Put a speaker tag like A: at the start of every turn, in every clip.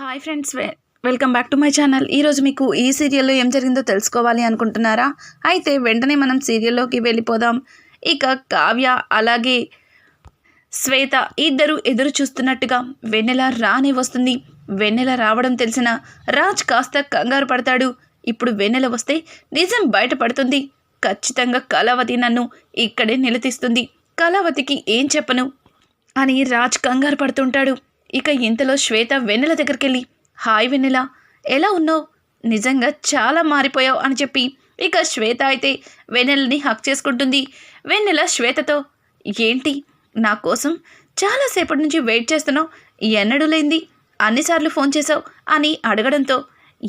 A: Hi friends welcome back to my channel ఈరోజు మీకు ఈ సీరియల్లో ఏం జరిగిందో తెలుసుకోవాలి అనుకుంటున్నారా? అయితే వెంటనే మనం సీరియల్లోకి వెళ్ళిపోదాం. ఇక కావ్య అలాగే శ్వేత ఇద్దరు ఎదురు చూస్తున్నట్టుగా వెన్నెల రానే వస్తుంది. వెన్నెల రావడం తెలిసిన రాజ్ కాస్త కంగారు పడతాడు. ఇప్పుడు వెన్నెల వస్తే నిజం బయటపడుతుంది. ఖచ్చితంగా కళావతి నన్ను ఇక్కడే నిలదీస్తుంది. కళావతికి ఏం చెప్పను? అని రాజ్ కంగారు పడుతుంటాడు. ఇక ఇంతలో శ్వేత వెన్నెల దగ్గరికి వెళ్ళి హాయ్ వెన్నెల ఎలా ఉన్నావు? నిజంగా చాలా మారిపోయావు అని చెప్పి. ఇక శ్వేత అయితే వెన్నెలని హక్ చేసుకుంటుంది. వెన్నెల శ్వేతతో ఏంటి నా కోసం చాలాసేపటి నుంచి వెయిట్ చేస్తున్నావు? ఎన్నడూ లేంది అన్నిసార్లు ఫోన్ చేసావు అని అడగడంతో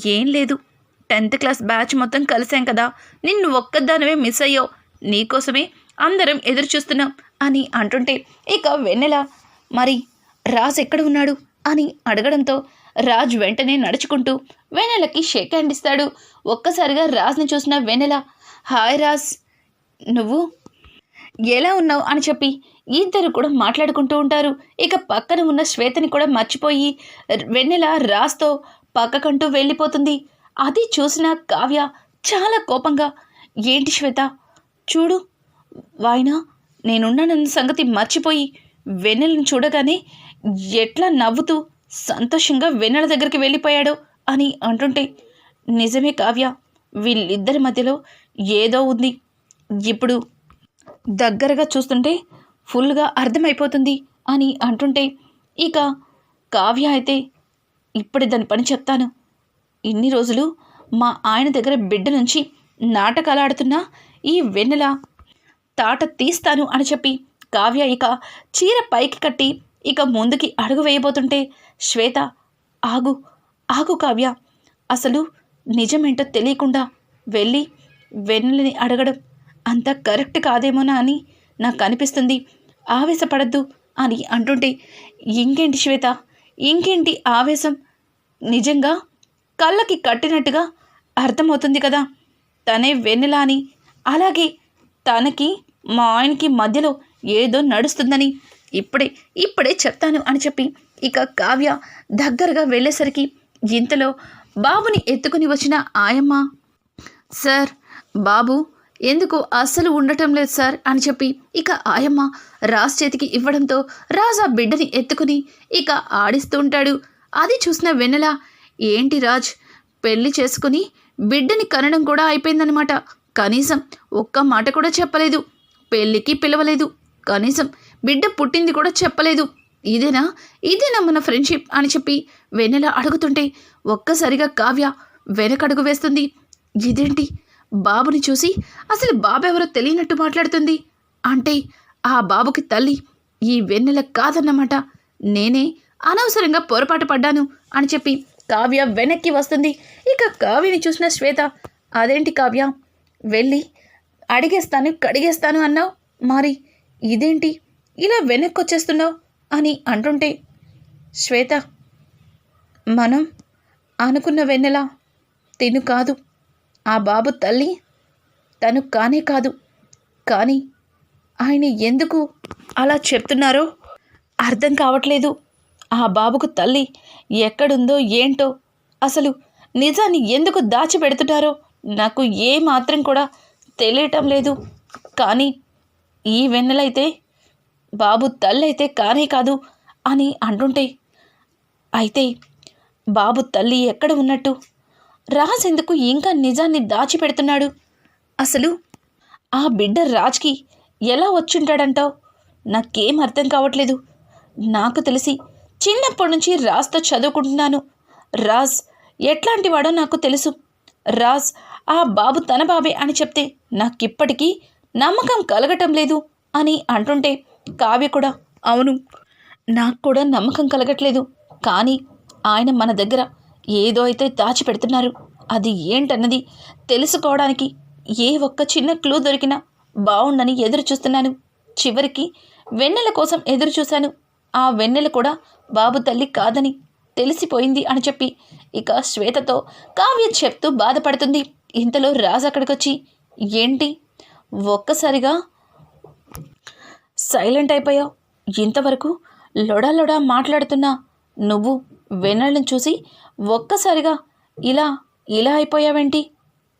A: ఏం లేదు టెన్త్ క్లాస్ బ్యాచ్ మొత్తం కలిసాం కదా నిన్ను ఒక్కదానివే మిస్ అయ్యావు. నీకోసమే అందరం ఎదురు చూస్తున్నాం అని అంటుంటే ఇక వెన్నెల మరి రాజ్ ఎక్కడ ఉన్నాడు అని అడగడంతో రాజ్ వెంటనే నడుచుకుంటూ వెన్నెలకి షేక్ హ్యాండ్ ఇస్తాడు. ఒక్కసారిగా రాజ్ని చూసిన వెన్నెల హాయ్ రాజ్ నువ్వు? ఎలా ఉన్నావు? అని చెప్పి ఇద్దరు కూడా మాట్లాడుకుంటూ ఉంటారు. ఇక పక్కన ఉన్న శ్వేతని కూడా మర్చిపోయి వెన్నెల రాజ్తో పక్కకంటూ వెళ్ళిపోతుంది. అది చూసిన కావ్య చాలా కోపంగా ఏంటి శ్వేత? చూడు వాయినా నేనున్నానన్న సంగతి మర్చిపోయి వెన్నెలను చూడగానే ఎట్లా నవ్వుతూ సంతోషంగా వెన్నెల దగ్గరికి వెళ్ళిపోయాడు అని అంటుంటే నిజమే కావ్య వీళ్ళిద్దరి మధ్యలో ఏదో ఉంది. ఇప్పుడు దగ్గరగా చూస్తుంటే ఫుల్గా అర్థమైపోతుంది అని అంటుంటే ఇక కావ్య అయితే ఇప్పుడే దాని పని చెప్తాను. ఇన్ని రోజులు మా ఆయన దగ్గర బిడ్డ నుంచి నాటకాలు ఆడుతున్నా ఈ వెన్నెల తాట తీస్తాను అని చెప్పి కావ్య ఇక చీర పైకి కట్టి ఇక ముందుకి అడుగు వేయబోతుంటే శ్వేత ఆగు ఆగు కావ్య. అసలు నిజమేంటో తెలియకుండా వెళ్ళి వెన్నెలని అడగడం అంత కరెక్ట్ కాదేమోనా అని నాకు అనిపిస్తుంది. ఆవేశపడద్దు అని అంటుంటే ఇంకేంటి శ్వేత? ఇంకేంటి ఆవేశం? నిజంగా కళ్ళకి కట్టినట్టుగా అర్థమవుతుంది కదా. తనే వెన్నెల అని. అలాగే తనకి మా ఆయనకి మధ్యలో ఏదో నడుస్తుందని ఇప్పుడే ఇప్పుడే చెప్తాను అని చెప్పి ఇక కావ్య దగ్గరగా వెళ్ళేసరికి ఇంతలో బాబుని ఎత్తుకుని వచ్చిన ఆయమ్మ సార్ బాబు ఎందుకు అస్సలు ఉండటం లేదు సార్? అని చెప్పి ఇక ఆయమ్మ రాజ్ చేతికి ఇవ్వడంతో రాజ్ ఆ బిడ్డని ఎత్తుకుని ఇక ఆడిస్తూ ఉంటాడు. అది చూసిన వెన్నెల ఏంటి రాజ్ పెళ్ళి చేసుకుని బిడ్డని కనడం కూడా అయిపోయిందనమాట కనీసం ఒక్క మాట కూడా చెప్పలేదు. పెళ్ళికి పిలవలేదు. కనీసం బిడ్డ పుట్టింది కూడా చెప్పలేదు. ఇదేనా? ఇదేనా మన ఫ్రెండ్షిప్? అని చెప్పి వెన్నెల అడుగుతుంటే ఒక్కసారిగా కావ్య వెనకడుగు వేస్తుంది. ఇదేంటి? బాబుని చూసి అసలు బాబెవరో తెలియనట్టు మాట్లాడుతుంది. అంటే ఆ బాబుకి తల్లి ఈ వెన్నెల కాదన్నమాట. నేనే అనవసరంగా పొరపాటు పడ్డాను అని చెప్పి కావ్య వెనక్కి వస్తుంది. ఇక కావ్యని చూసిన శ్వేత అదేంటి కావ్య? వెళ్ళి అడిగేస్తాను కడిగేస్తాను అన్నావు? మరి ఇదేంటి? ఇలా వెనక్కి వచ్చేస్తున్నావు అని అంటుంటే శ్వేత మనం అనుకున్న వెన్నెల తిను కాదు. ఆ బాబు తల్లి తను కానే కాదు. కానీ ఆయన ఎందుకు అలా చెప్తున్నారో అర్థం కావట్లేదు. ఆ బాబుకు తల్లి ఎక్కడుందో ఏంటో అసలు నిజాన్ని ఎందుకు దాచిపెడుతున్నారో నాకు ఏ మాత్రం కూడా తెలియటం లేదు. కానీ ఈ వెన్నెలైతే బాబు తల్లి అయితే కానే కాదు అని అంటుంటే అయితే బాబు తల్లి ఎక్కడ ఉన్నట్టు? రాజ్ ఎందుకు ఇంకా నిజాన్ని దాచిపెడుతున్నాడు. అసలు ఆ బిడ్డ రాజ్కి ఎలా వచ్చుంటాడంటావు? నాకేం అర్థం కావట్లేదు. నాకు తెలిసి చిన్నప్పటి నుంచి రాజ్తో చదువుకుంటున్నాను. రాజ్ ఎట్లాంటి వాడో నాకు తెలుసు. రాజ్ ఆ బాబు తన బాబే అని చెప్తే నాకిప్పటికీ నమ్మకం కలగటం లేదు అని అంటుంటే కావ్య కూడా అవును. నాకు కూడా నమ్మకం కలగట్లేదు. కానీ ఆయన మన దగ్గర ఏదో అయితే దాచిపెడుతున్నారు. అది ఏంటన్నది తెలుసుకోవడానికి ఏ ఒక్క చిన్న క్లూ దొరికినా బాగుండని ఎదురు చూస్తున్నాను. చివరికి వెన్నెల కోసం ఎదురు చూశాను. ఆ వెన్నెల కూడా బాబు తల్లి కాదని తెలిసిపోయింది అని చెప్పి ఇక శ్వేతతో కావ్య చెప్తూ బాధపడుతుంది. ఇంతలో రాజు అక్కడికొచ్చి ఏంటి? ఒక్కసారిగా సైలెంట్ అయిపోయావు. ఇంతవరకు లొడా లొడా మాట్లాడుతున్నా నువ్వు వెన్నెలను చూసి ఒక్కసారిగా ఇలా ఇలా అయిపోయావేంటి?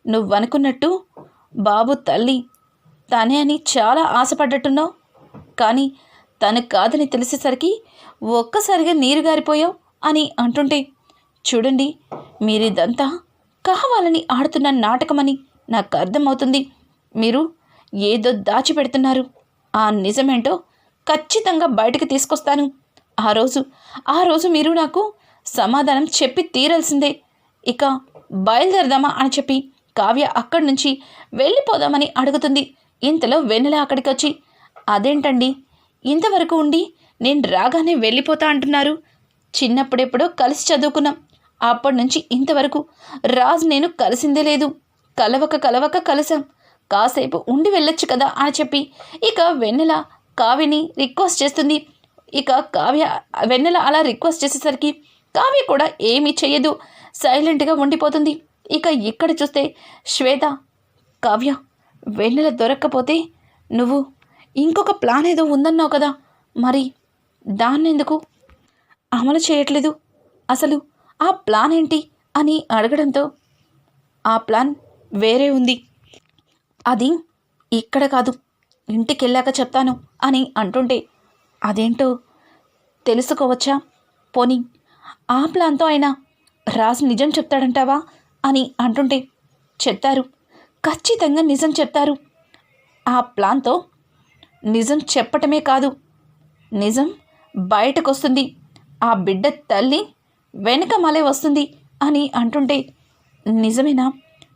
A: నువ్వనుకున్నట్టు బాబు తల్లి తనే అని చాలా ఆశపడ్డట్టున్నావు. కానీ తను కాదని తెలిసేసరికి ఒక్కసారిగా నీరు గారిపోయావు అని అంటుంటే చూడండి మీరిదంతా కావాలని ఆడుతున్న నాటకమని నాకు అర్థమవుతుంది. మీరు ఏదో దాచిపెడుతున్నారు. ఆ నిజమేంటో ఖచ్చితంగా బయటకు తీసుకొస్తాను. ఆ రోజు ఆ రోజు మీరు నాకు సమాధానం చెప్పి తీరాల్సిందే. ఇక బయలుదేరదామా అని చెప్పి కావ్య అక్కడి నుంచి వెళ్ళిపోదామని అడుగుతుంది. ఇంతలో వెన్నెల అక్కడికి వచ్చి అదేంటండి? ఇంతవరకు ఉండి నేను రాగానే వెళ్ళిపోతా అంటున్నారు. చిన్నప్పుడెప్పుడో కలిసి చదువుకున్నాం. అప్పటి నుంచి ఇంతవరకు రాజు నేను కలిసిందే లేదు. కలవక కలవక కలిసాం కాసేపు ఉండి వెళ్ళొచ్చు కదా అని చెప్పి. ఇక వెన్నెల కావ్యని రిక్వెస్ట్ చేస్తుంది. ఇక కావ్య వెన్నెల అలా రిక్వెస్ట్ చేసేసరికి కావ్య కూడా ఏమీ చేయదు సైలెంట్గా ఉండిపోతుంది. ఇక ఇక్కడ చూస్తే శ్వేత కావ్య వెన్నెల దొరక్కపోతే నువ్వు ఇంకొక ప్లాన్ ఏదో ఉందన్నావు కదా. మరి దాన్నెందుకు అమలు చేయట్లేదు? అసలు ఆ ప్లాన్ ఏంటి అని అడగడంతో ఆ ప్లాన్ వేరే ఉంది. అది ఇక్కడ కాదు ఇంటికి వెళ్ళాక చెప్తాను అని అంటుంటే అదేంటో తెలుసుకోవచ్చా? పోనీ ఆ ప్లాన్తో అయినా రాజు నిజం చెప్తాడంటావా? అని అంటుంటే చెప్తారు. ఖచ్చితంగా నిజం చెప్తారు. ఆ ప్లాన్తో నిజం చెప్పటమే కాదు. నిజం బయటకు వస్తుంది ఆ బిడ్డ తల్లి వెనక మలే వస్తుంది అని అంటుంటే నిజమేనా?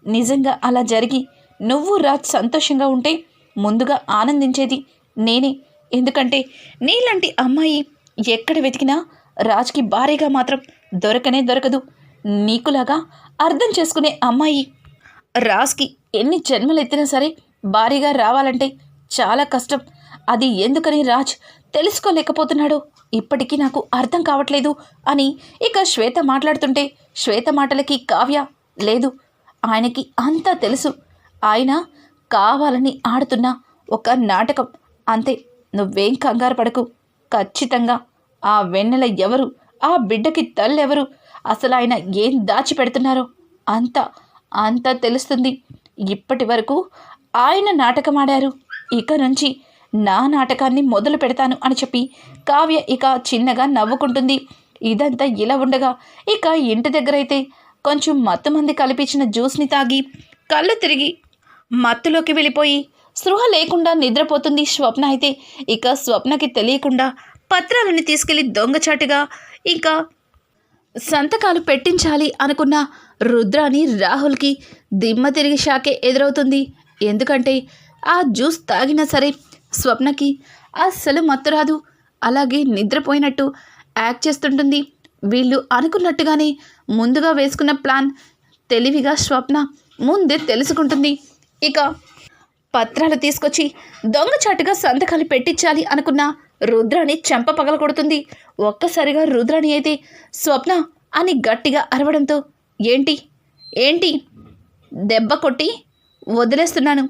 A: నిజంగా అలా జరిగి నువ్వు రాజ్ సంతోషంగా ఉంటే ముందుగా ఆనందించేది నేనే. ఎందుకంటే నీలాంటి అమ్మాయి ఎక్కడ వెతికినా రాజ్కి భారీగా మాత్రం దొరకనే దొరకదు. నీకులాగా అర్థం చేసుకునే అమ్మాయి రాజ్కి ఎన్ని జన్మలు ఎత్తినా సరే భారీగా రావాలంటే చాలా కష్టం. అది ఎందుకని రాజ్ తెలుసుకోలేకపోతున్నాడో ఇప్పటికీ నాకు అర్థం కావట్లేదు అని ఇక శ్వేత మాట్లాడుతుంటే శ్వేత మాటలకి కావ్య లేదు. ఆయనకి అంతా తెలుసు. ఆయన కావాలని ఆడుతున్న ఒక నాటకం. అంతే నువ్వేం కంగారు పడకు. ఖచ్చితంగా ఆ వెన్నెల ఎవరు ఆ బిడ్డకి తల్లెవరు అసలు ఆయన ఏం దాచిపెడుతున్నారో అంతా అంతా తెలుస్తుంది. ఇప్పటి వరకు ఆయన నాటకం ఆడారు ఇక నుంచి నా నాటకాన్ని మొదలు పెడతాను అని చెప్పి కావ్య ఇక చిన్నగా నవ్వుకుంటుంది. ఇదంతా ఇలా ఉండగా ఇక ఇంటి దగ్గరైతే కొంచెం మత్తుమంది కలిపించిన జ్యూస్ని తాగి కళ్ళు తిరిగి మత్తులోకి వెళ్ళిపోయి. స్పృహ లేకుండా నిద్రపోతుంది స్వప్న అయితే. ఇక స్వప్నకి తెలియకుండా పత్రాలని తీసుకెళ్ళి దొంగచాటుగా ఇంకా సంతకాలు పెట్టించాలి అనుకున్న రుద్రాని రాహుల్కి దిమ్మ తిరిగి షాకే ఎదురవుతుంది. ఎందుకంటే ఆ జ్యూస్ తాగినా సరే స్వప్నకి అస్సలు మత్తు రాదు. అలాగే నిద్రపోయినట్టు యాక్ట్ చేస్తుంటుంది. వీళ్ళు అనుకున్నట్టుగానే ముందుగా వేసుకున్న ప్లాన్ తెలివిగా స్వప్న ముందే తెలుసుకుంటుంది. ఇక పత్రాలు తీసుకొచ్చి దొంగచాటుగా సంతకాలు పెట్టించాలి అనుకున్న రుద్రాని చెంప పగల కొడుతుంది ఒక్కసారిగా రుద్రాని అయితే స్వప్న అని గట్టిగా అరవడంతో ఏంటి? ఏంటి? దెబ్బ కొట్టి వదిలేస్తున్నాను.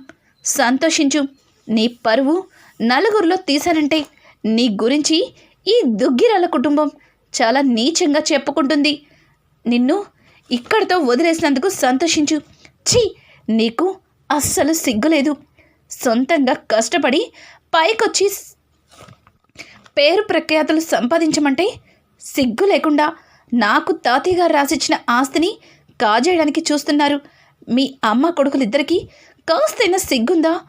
A: సంతోషించు. నీ పరువు నలుగురిలో తీశానంటే నీ గురించి ఈ దుగ్గిరాల కుటుంబం చాలా నీచంగా చెప్పుకుంటుంది. నిన్ను ఇక్కడితో వదిలేసినందుకు సంతోషించు. ఛీ! నీకు అస్సలు సిగ్గులేదు. సొంతంగా కష్టపడి పైకొచ్చి పేరు ప్రఖ్యాతులు సంపాదించమంటే సిగ్గు లేకుండా నాకు తాతయ్య గారు రాసిచ్చిన ఆస్తిని కాజేయడానికి చూస్తున్నారు. మీ అమ్మ కొడుకులిద్దరికీ కాస్తైనా సిగ్గుందా?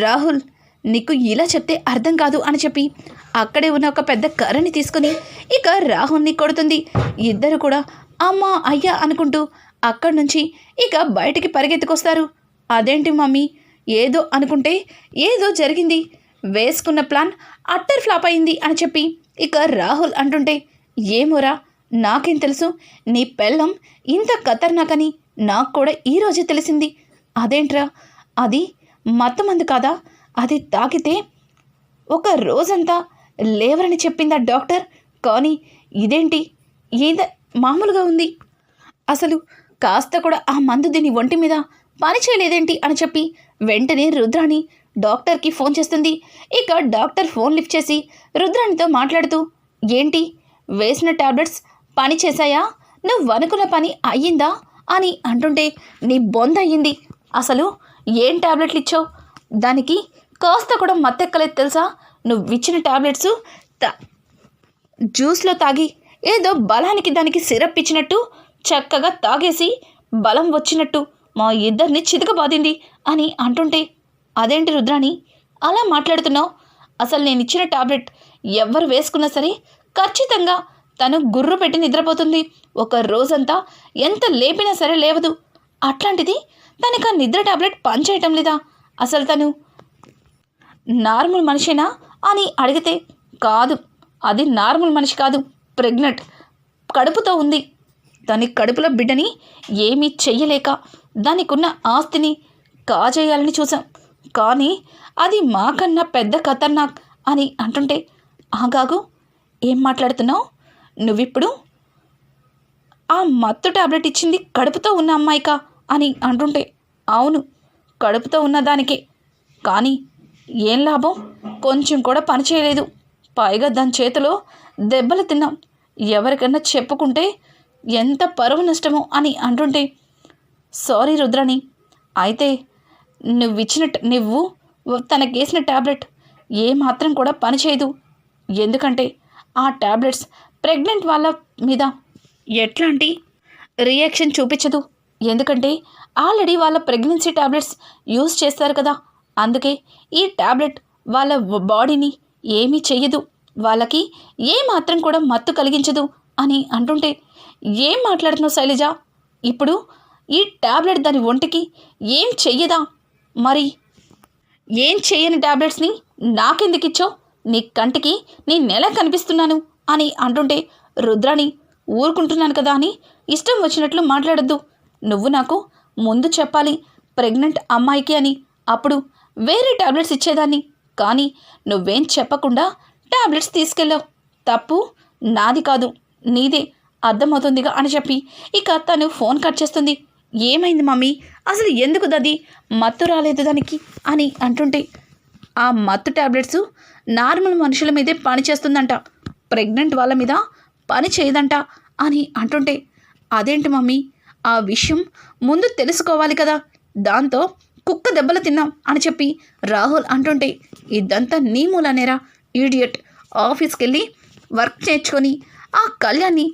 A: రాహుల్ నీకు ఇలా చెప్తే అర్థం కాదు అని చెప్పి అక్కడే ఉన్న ఒక పెద్ద కర్రని తీసుకుని ఇక రాహుల్ని కొడుతుంది. ఇద్దరు కూడా అమ్మ అయ్యా అనుకుంటూ అక్కడి నుంచి ఇక బయటికి పరిగెత్తుకొస్తారు. అదేంటి మమ్మీ? ఏదో అనుకుంటే ఏదో జరిగింది. వేసుకున్న ప్లాన్ అట్టర్ ఫ్లాప్ అయింది అని చెప్పి ఇక రాహుల్ అంటుంటే ఏమోరా నాకేం తెలుసు? నీ పెళ్ళం ఇంత ఖతర్నాకని నాకు కూడా ఈరోజే తెలిసింది. అదేంట్రా? అది మత్తమందు కాదా? అది తాకితే ఒక రోజంతా లేవరని చెప్పిందా డాక్టర్? కానీ ఇదేంటి? ఏద మామూలుగా ఉంది. అసలు కాస్త కూడా ఆ మందు దీని ఒంటి మీద పని చేయలేదేంటి అని చెప్పి వెంటనే రుద్రాణి డాక్టర్కి ఫోన్ చేస్తుంది. ఇక డాక్టర్ ఫోన్ లిఫ్ట్ చేసి రుద్రాణితో మాట్లాడుతూ ఏంటి వేసిన టాబ్లెట్స్ పని చేశాయా? నువ్వు అనుకున్న పని అయ్యిందా? అని అంటుంటే నీ బొంద అయ్యింది. అసలు ఏం టాబ్లెట్లు ఇచ్చావు? దానికి కాస్త కూడా మత్తెక్కలేదు తెలుసా? నువ్వు ఇచ్చిన టాబ్లెట్స్ జ్యూస్లో తాగి ఏదో బలానికి దానికి సిరప్ ఇచ్చినట్టు చక్కగా తాగేసి బలం వచ్చినట్టు మా ఇద్దరిని చితకబాదింది అని అంటుంటే అదేంటి రుద్రాణి? అలా మాట్లాడుతున్నావు? అసలు నేను ఇచ్చిన టాబ్లెట్ ఎవరు వేసుకున్నా సరే ఖచ్చితంగా తను గుర్రు పెట్టి నిద్రపోతుంది. ఒక రోజంతా ఎంత లేపినా సరే లేవదు. అట్లాంటిది తనకు ఆ నిద్ర టాబ్లెట్ పనిచేయటం లేదా? అసలు తను నార్మల్ మనిషేనా? అని అడిగితే కాదు. అది నార్మల్ మనిషి కాదు. ప్రెగ్నెంట్. కడుపుతో ఉంది. దాని కడుపులో బిడ్డని ఏమీ చెయ్యలేక దానికున్న ఆస్తిని కాజేయాలని చూసాం కానీ అది మాకన్నా పెద్ద ఖతర్నాక్ అని అంటుంటే ఆగాగు ఏం మాట్లాడుతున్నావు? నువ్విప్పుడు ఆ మత్తు టాబ్లెట్ ఇచ్చింది కడుపుతో ఉన్న అమ్మాయికా? అని అంటుంటే అవును కడుపుతో ఉన్న దానికే. కానీ ఏం లాభం? కొంచెం కూడా పని చేయలేదు. పైగా దాని చేతిలో దెబ్బలు తిన్నాం. ఎవరికన్నా చెప్పుకుంటే ఎంత పరువు నష్టమో అని అంటుంటే సారీ రుద్రాణి. అయితే నువ్వు ఇచ్చిన ట- నువ్వు తనకేసిన టాబ్లెట్ ఏ మాత్రం కూడా పనిచేయదు. ఎందుకంటే ఆ టాబ్లెట్స్ ప్రెగ్నెంట్ వాళ్ళ మీద. ఎట్లాంటి రియాక్షన్ చూపించదు. ఎందుకంటే ఆల్రెడీ వాళ్ళ ప్రెగ్నెన్సీ టాబ్లెట్స్ యూజ్ చేస్తారు కదా. అందుకే ఈ టాబ్లెట్ వాళ్ళ బాడీని ఏమీ చెయ్యదు. వాళ్ళకి ఏ మాత్రం కూడా మత్తు కలిగించదు అని అంటుంటే ఏం మాట్లాడుతున్నావు శైలజ? ఇప్పుడు ఈ టాబ్లెట్ దాని ఒంటికి ఏం చెయ్యదా? మరి ఏం చెయ్యని టాబ్లెట్స్ని నాకెందుకు ఇచ్చో నీ కంటికి నీ నెల కనిపిస్తున్నాను అని అంటుంటే రుద్రాణి ఊరుకుంటున్నాను కదా అని ఇష్టం వచ్చినట్లు మాట్లాడొద్దు. నువ్వు నాకు ముందు చెప్పాలి ప్రెగ్నెంట్ అమ్మాయికి అని. అప్పుడు వేరే టాబ్లెట్స్ ఇచ్చేదాన్ని. కానీ నువ్వేం చెప్పకుండా టాబ్లెట్స్ తీసుకెళ్ళావు. తప్పు నాది కాదు నీదే అర్థమవుతుందిగా అని చెప్పి ఇక తను ఫోన్ కట్ చేస్తుంది. ఏమైంది మమ్మీ? అసలు ఎందుకు దది? మత్తు రాలేదు దానికి అని అంటుంటే ఆ మత్తు టాబ్లెట్స్ నార్మల్ మనుషుల మీదే పని చేస్తుందంట. ప్రెగ్నెంట్ వాళ్ళ మీద పని చేయదంట అని అంటుంటే అదేంటి మమ్మీ? ఆ విషయం ముందు తెలుసుకోవాలి కదా. దాంతో కుక్క దెబ్బలు తిన్నాం అని చెప్పి రాహుల్ అంటుంటే ఇదంతా నీ మూలనేరా ఈడియట్ ఆఫీస్కి వెళ్ళి వర్క్ చేర్చుకొని ఆ కళ్యాణ్ని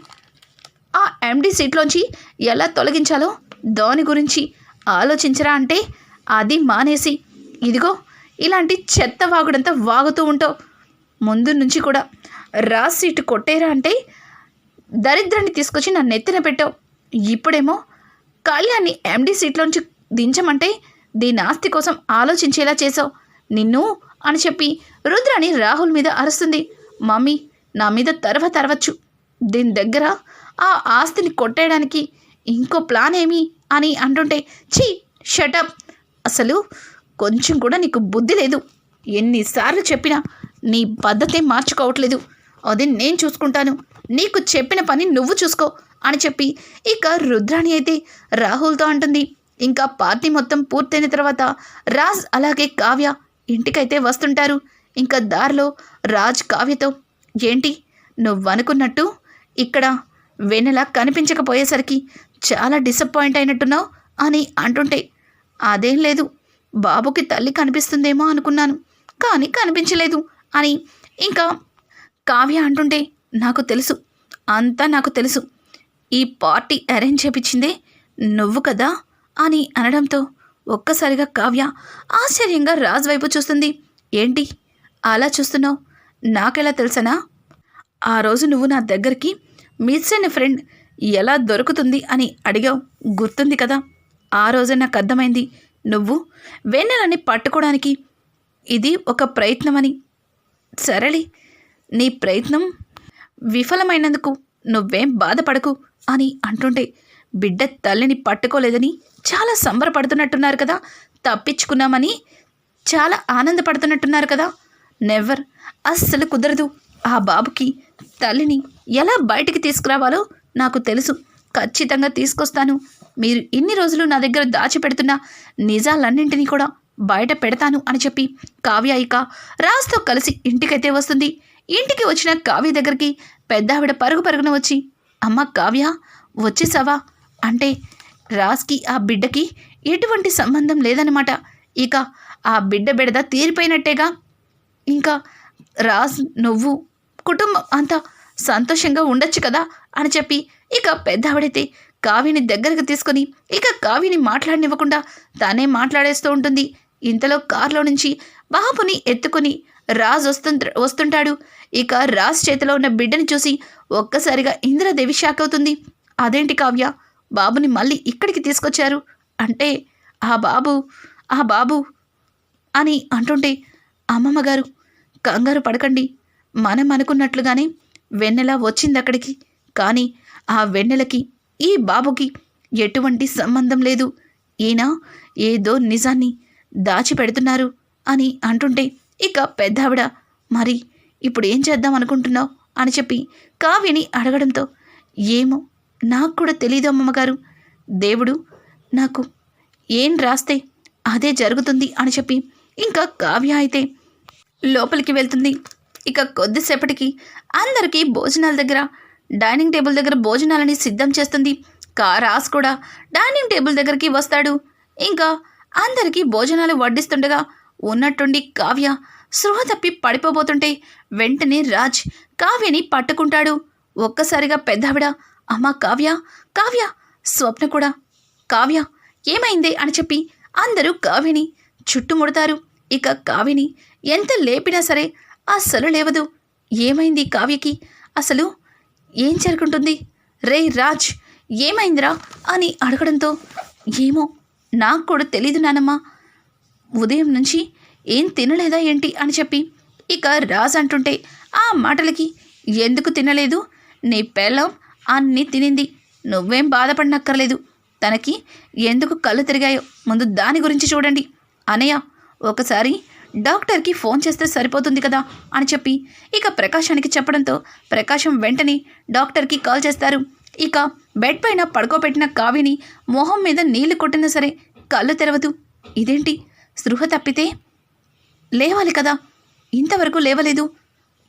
A: ఆ ఎండి సీట్లోంచి ఎలా తొలగించాలో దాని గురించి ఆలోచించరా అంటే? అది మానేసి. ఇదిగో ఇలాంటి చెత్త వాగుడంతా వాగుతూ ఉంటావు. ముందు నుంచి కూడా రాజ్ సీటు కొట్టేరా అంటే? దరిద్రాన్ని తీసుకొచ్చి నన్ను ఎత్తిన పెట్టావు. ఇప్పుడేమో కళ్యాణ్ని ఎండి సీట్లోంచి దించమంటే దీని ఆస్తి కోసం ఆలోచించేలా చేసావు నిన్ను అని చెప్పి రుద్రాణి రాహుల్ మీద అరుస్తుంది. మమ్మీ నా మీద తర్వ తరవచ్చు. దీని దగ్గర ఆ ఆస్తిని కొట్టేయడానికి ఇంకో ప్లాన్ ఏమి అని అంటుంటే ఛీ షటప్ అసలు కొంచెం కూడా నీకు బుద్ధి లేదు. ఎన్నిసార్లు చెప్పినా నీ పద్ధతే మార్చుకోవట్లేదు. అది నేను చూసుకుంటాను. నీకు చెప్పిన పని నువ్వు చూసుకో అని చెప్పి ఇక రుద్రాణి అయితే రాహుల్తో అంటుంది. ఇంకా పార్టీ మొత్తం పూర్తయిన తర్వాత రాజ్ అలాగే కావ్య ఇంటికైతే వస్తుంటారు. ఇంకా దారిలో రాజ్ కావ్యతో ఏంటి? నువ్వు అనుకున్నట్టు ఇక్కడ వెన్నెల కనిపించకపోయేసరికి చాలా డిసప్పాయింట్ అయినట్టున్నావు అని అంటుంటే అదేం లేదు బాబుకి తల్లి కనిపిస్తుందేమో అనుకున్నాను కానీ కనిపించలేదు అని ఇంకా కావ్య అంటుంటే నాకు తెలుసు అంతా నాకు తెలుసు. ఈ పార్టీ అరేంజ్ చేపించిందే నువ్వు కదా అని అనడంతో ఒక్కసారిగా కావ్య ఆశ్చర్యంగా రాజ్ వైపు చూస్తుంది. ఏంటి అలా చూస్తున్నావు? నాకెలా తెలుసనా? ఆ రోజు నువ్వు నా దగ్గరికి మిస్ అయిన ఫ్రెండ్ ఎలా దొరుకుతుంది అని అడిగావు? గుర్తుంది కదా. ఆ రోజే నాకు అర్థమైంది. నువ్వు వెన్నెలని పట్టుకోవడానికి ఇది ఒక ప్రయత్నమని. సరేలే నీ ప్రయత్నం విఫలమైనందుకు నువ్వేం బాధపడకు అని అంటుంటే బిడ్డ తల్లిని పట్టుకోలేదని చాలా సంబరపడుతున్నట్టున్నారు కదా. తప్పించుకున్నామని చాలా ఆనందపడుతున్నట్టున్నారు కదా. నెవర్ అస్సలు కుదరదు. ఆ బాబుకి తల్లిని ఎలా బయటికి తీసుకురావాలో నాకు తెలుసు. ఖచ్చితంగా తీసుకొస్తాను. మీరు ఇన్ని రోజులు నా దగ్గర దాచిపెడుతున్న నిజాలన్నింటినీ కూడా బయట పెడతాను అని చెప్పి కావ్య ఇక రాజుతో కలిసి ఇంటికైతే వస్తుంది. ఇంటికి వచ్చిన కావ్య దగ్గరికి పెద్దావిడ పరుగు పరుగున వచ్చి అమ్మ కావ్య వచ్చేసావా? అంటే రాజ్కి ఆ బిడ్డకి ఎటువంటి సంబంధం లేదనమాట ఇక ఆ బిడ్డ బిడద తీరిపోయినట్టేగా. ఇంకా రాజ్ నువ్వు కుటుంబం అంతా సంతోషంగా ఉండొచ్చు కదా అని చెప్పి ఇక పెద్దావిడైతే కావ్యని దగ్గరకు తీసుకొని ఇక కావ్యని మాట్లాడనివ్వకుండా తానే మాట్లాడేస్తూ ఉంటుంది. ఇంతలో కారులో నుంచి బాబుని ఎత్తుకొని రాజ్ వస్తు వస్తుంటాడు. ఇక రాజ్ చేతిలో ఉన్న బిడ్డని చూసి ఒక్కసారిగా ఇంద్రదేవి షాక్ అవుతుంది. అదేంటి కావ్య? బాబుని మళ్ళీ ఇక్కడికి తీసుకొచ్చారు. అంటే ఆ బాబు ఆ బాబు అని అంటుంటే అమ్మమ్మ గారు కంగారు పడకండి. మనం అనుకున్నట్లుగానే వెన్నెల వచ్చింది అక్కడికి కానీ ఆ వెన్నెలకి ఈ బాబుకి ఎటువంటి సంబంధం లేదు. ఈయన ఏదో నిజాన్ని దాచిపెడుతున్నారు అని అంటుంటే ఇక పెద్దావిడ మరి ఇప్పుడు ఏం చేద్దాం అనుకుంటున్నావు? అని చెప్పి కావ్యని అడగడంతో ఏమో నాకు కూడా తెలియదు అమ్మమ్మగారు. దేవుడు నాకు ఏం రాస్తే అదే జరుగుతుంది అని చెప్పి ఇంకా కావ్య అయితే లోపలికి వెళ్తుంది. ఇక కొద్దిసేపటికి అందరికీ భోజనాల దగ్గర డైనింగ్ టేబుల్ దగ్గర భోజనాలని సిద్ధం చేస్తుంది. కారాస్ కూడా డైనింగ్ టేబుల్ దగ్గరికి వస్తాడు. ఇంకా అందరికీ భోజనాలు వడ్డిస్తుండగా ఉన్నట్టుండి కావ్య సృహ తప్పి పడిపోబోతుంటే వెంటనే రాజ్ కావ్యని పట్టుకుంటాడు. ఒక్కసారిగా పెద్దావిడ అమ్మ కావ్య కావ్య స్వప్న కూడా. కావ్య ఏమైంది? అని చెప్పి అందరూ కావ్యని చుట్టుముడతారు. ఇక కావ్యని ఎంత లేపినా సరే అస్సలు లేవదు. ఏమైంది కావ్యకి? అసలు ఏం జరుగుంటుంది? రే రాజ్ ఏమైందిరా? అని అడగడంతో ఏమో నాకు కూడా తెలీదు నానమ్మ. ఉదయం నుంచి ఏం తినలేదా ఏంటి అని చెప్పి ఇక రాజ్ అంటుంటే ఆ మాటలకి ఎందుకు తినలేదు? నీ పెళ్ళం అన్నీ తినింది. నువ్వేం బాధపడనక్కర్లేదు. తనకి ఎందుకు కళ్ళు తిరిగాయో ముందు దాని గురించి చూడండి. అనయ్య ఒకసారి డాక్టర్కి ఫోన్ చేస్తే సరిపోతుంది కదా అని చెప్పి ఇక ప్రకాశానికి చెప్పడంతో ప్రకాశం వెంటనే డాక్టర్కి కాల్ చేస్తారు. ఇక బెడ్ పైన పడుకోబెట్టిన కావిని మొహం మీద నీళ్ళు కొట్టినా సరే కళ్ళు తెరవదు. ఇదేంటి? స్పృహ తప్పితే? లేవాలి కదా? ఇంతవరకు లేవలేదు.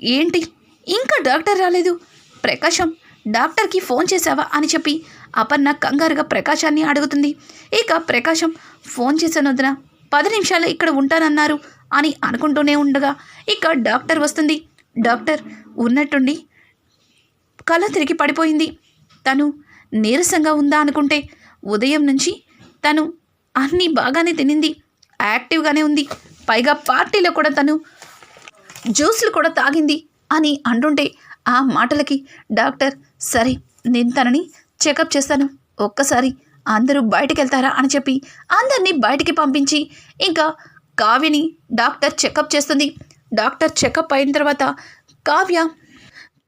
A: ఏంటి? ఇంకా డాక్టర్ రాలేదు. ప్రకాశం డాక్టర్కి ఫోన్ చేశావా అని చెప్పి అపర్ణ కంగారుగా ప్రకాశాన్ని అడుగుతుంది. ఇక ప్రకాశం ఫోన్ చేశాను వదిన పది నిమిషాలు ఇక్కడ ఉంటానన్నారు అని అనుకుంటూనే ఉండగా ఇక డాక్టర్ వస్తుంది. డాక్టర్ ఉన్నట్టుండి కళ్ళ తిరిగి పడిపోయింది. తను నీరసంగా ఉందా అనుకుంటే ఉదయం నుంచి తను అన్నీ బాగానే తినింది. యాక్టివ్గానే ఉంది. పైగా పార్టీలో కూడా తను జ్యూస్లు కూడా తాగింది అని అంటుంటే ఆ మాటలకి డాక్టర్ సరే నేను తనని చెకప్ చేస్తాను. ఒక్కసారి అందరూ బయటికి వెళ్తారా అని చెప్పి అందరినీ బయటికి పంపించి ఇంకా కావ్యని డాక్టర్ చెకప్ చేస్తుంది. డాక్టర్ చెకప్ అయిన తర్వాత కావ్య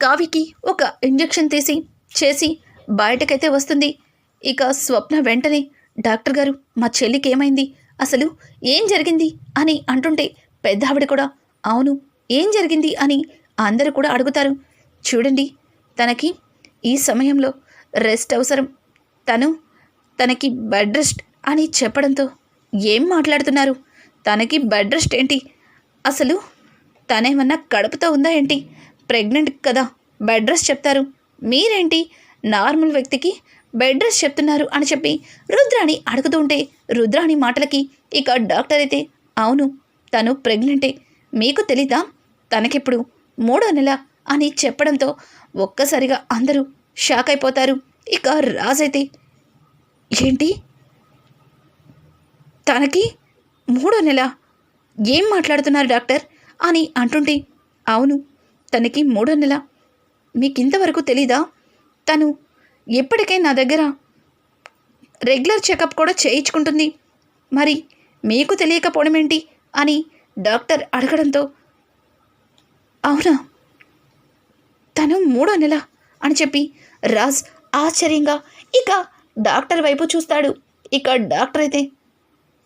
A: కావ్యకి ఒక ఇంజెక్షన్ తీసి చేసి బయటకైతే వస్తుంది. ఇక స్వప్న వెంటనే డాక్టర్ గారు మా చెల్లికి ఏమైంది? అసలు ఏం జరిగింది? అని అంటుంటే పెద్ద ఆవిడ కూడా అవును ఏం జరిగింది? అని అందరూ కూడా అడుగుతారు. చూడండి తనకి ఈ సమయంలో రెస్ట్ అవసరం. తను తనకి బెడ్ రెస్ట్ అని చెప్పడంతో ఏం మాట్లాడుతున్నారు? తనకి బెడ్ రెస్ట్ ఏంటి? అసలు తనేమన్నా కడుపుతో ఉందా ఏంటి? ప్రెగ్నెంట్ కదా బెడ్ రెస్ట్ చెప్తారు. మీరేంటి నార్మల్ వ్యక్తికి బెడ్ రెస్ట్ చెప్తున్నారు అని చెప్పి రుద్రాణి అడుగుతూ ఉంటే రుద్రాణి మాటలకి ఇక డాక్టర్ అయితే అవును తను ప్రెగ్నెంటే. మీకు తెలీదా? తనకిప్పుడు మూడో నెల అని చెప్పడంతో ఒక్కసారిగా అందరూ షాక్ అయిపోతారు. ఇక రాజైతే ఏంటి? తనకి మూడో నెల. ఏం మాట్లాడుతున్నారు డాక్టర్? అని అంటుంటే అవును తనకి మూడో నెల. మీకు ఇంతవరకు తెలీదా? తను ఎప్పటికే నా దగ్గర రెగ్యులర్ చెకప్ కూడా చేయించుకుంటుంది. మరి మీకు తెలియకపోవడం ఏంటి? అని డాక్టర్ అడగడంతో అవునా? తను మూడో నెల అని చెప్పి రాజ్ ఆశ్చర్యంగా ఇక డాక్టర్ వైపు చూస్తాడు. ఇక డాక్టర్ అయితే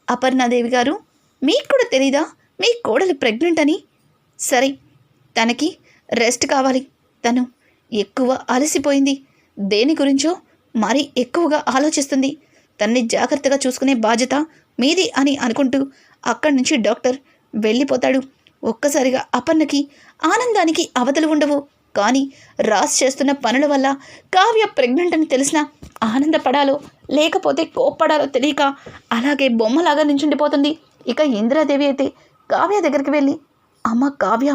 A: అపర్ణాదేవి గారు మీకు కూడా తెలీదా? మీ కోడలు ప్రెగ్నెంట్ అని? సరే తనకి రెస్ట్ కావాలి. తను ఎక్కువ అలసిపోయింది. దేని గురించో మరీ ఎక్కువగా ఆలోచిస్తుంది. తన్ని జాగ్రత్తగా చూసుకునే బాధ్యత మీది అని అనుకుంటూ అక్కడి నుంచి డాక్టర్ వెళ్ళిపోతాడు. ఒక్కసారిగా అపర్ణకి ఆనందానికి అవతలు ఉండవు. కానీ రాజ్ చేస్తున్న పనుల వల్ల కావ్య ప్రెగ్నెంట్ అని తెలిసినా ఆనందపడాలో లేకపోతే కోప్పడాలో తెలియక అలాగే బొమ్మలాగా నించుండిపోతుంది. ఇక ఇందిరాదేవి అయితే కావ్య దగ్గరికి వెళ్ళి అమ్మ కావ్య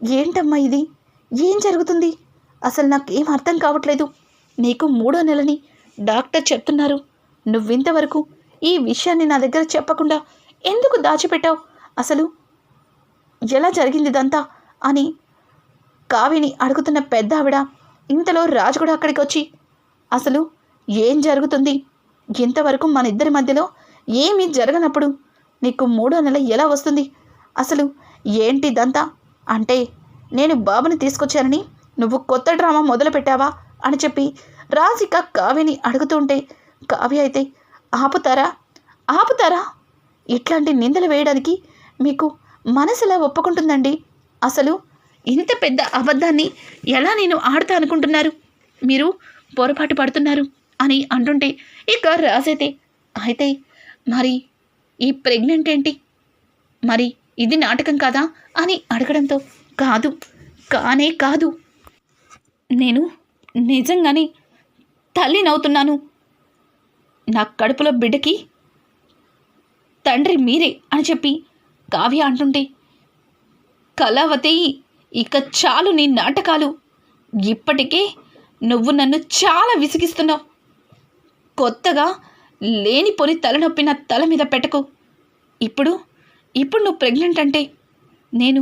A: ఏంటమ్మా ఇది? ఏం జరుగుతుంది? అసలు నాకేం అర్థం కావట్లేదు. నీకు మూడో నెలని డాక్టర్ చెప్తున్నారు. నువ్వింతవరకు ఈ విషయాన్ని నా దగ్గర చెప్పకుండా ఎందుకు దాచిపెట్టావు? అసలు ఎలా జరిగింది ఇదంతా? అని కావిని అడుగుతున్న పెద్ద ఆవిడ ఇంతలో రాజు కూడా అక్కడికి వచ్చి అసలు ఏం జరుగుతుంది? ఇంతవరకు మన ఇద్దరి మధ్యలో ఏమీ జరగనప్పుడు నీకు మూడో నెల ఎలా వస్తుంది? అసలు ఏంటి దంతా అంటే నేను బాబుని తీసుకొచ్చానని నువ్వు కొత్త డ్రామా మొదలు పెట్టావా అని చెప్పి రాజిక కావ్యని అడుగుతుంటే కావ్య అయితే ఆపుతారా? ఆపుతారా? ఇట్లాంటి నిందలు వేయడానికి మీకు మనసులా ఒప్పుకుంటుందండి? అసలు ఇంత పెద్ద అబద్ధాన్ని ఎలా నేను ఆడతా అనుకుంటున్నారు? మీరు పొరపాటు పడుతున్నారు అని అంటుంటే ఇక రాజైతే అయితే మరి ఈ ప్రెగ్నెంట్ ఏంటి? మరి ఇది నాటకం కాదా? అని అడగడంతో కాదు కానే కాదు. నేను నిజంగానే తల్లినవుతున్నాను నా కడుపులో బిడ్డకి తండ్రి మీరే అని చెప్పి కావ్య అంటుంటే కళావతి ఇక చాలు నీ నాటకాలు. ఇప్పటికే నువ్వు నన్ను చాలా విసిగిస్తున్నావు. కొత్తగా లేనిపోని తలనొప్పి నా తల మీద పెట్టకు. ఇప్పుడు ఇప్పుడు నువ్వు ప్రెగ్నెంట్ అంటే నేను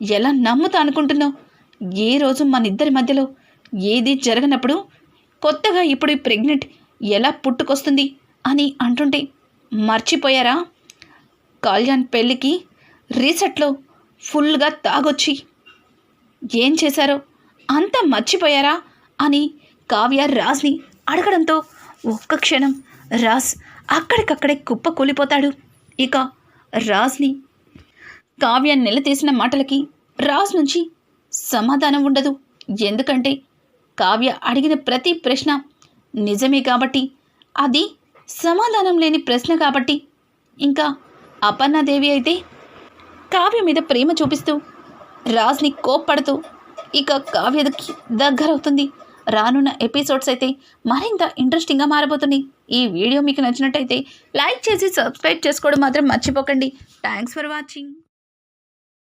A: ఎలా నమ్ముతా అనుకుంటున్నావు? ఏ రోజు మన ఇద్దరి మధ్యలో ఏది జరగనప్పుడు కొత్తగా ఇప్పుడు ఈ ప్రెగ్నెంట్ ఎలా పుట్టుకొస్తుంది అని అంటుంటే మర్చిపోయారా? కళ్యాణ్ పెళ్ళికి రీసెట్లో ఫుల్గా తాగొచ్చి ఏం చేశారో? అంతా మర్చిపోయారా? అని కావ్య రాజ్ని అడగడంతో ఒక్క క్షణం రాజ్ అక్కడికక్కడే కుప్ప కూలిపోతాడు. ఇక రాజ్ని కావ్య నిలదీసిన మాటలకి రాజ్ నుంచి సమాధానం ఉండదు. ఎందుకంటే కావ్య అడిగిన ప్రతి ప్రశ్న నిజమే కాబట్టి అది సమాధానం లేని ప్రశ్న కాబట్టి. ఇంకా అపర్ణాదేవి అయితే కావ్య మీద ప్రేమ చూపిస్తూ రాజ్ని కోప్పడుతూ ఇక కావ్యకి దగ్గరవుతుంది. రానున్న ఎపిసోడ్స్ అయితే మరింత ఇంట్రెస్టింగ్గా మారబోతున్నాయి ఈ వీడియో మీకు నచ్చినట్టయితే లైక్ చేసి సబ్స్క్రైబ్ చేసుకోవడం మాత్రం మర్చిపోకండి. Thanks for watching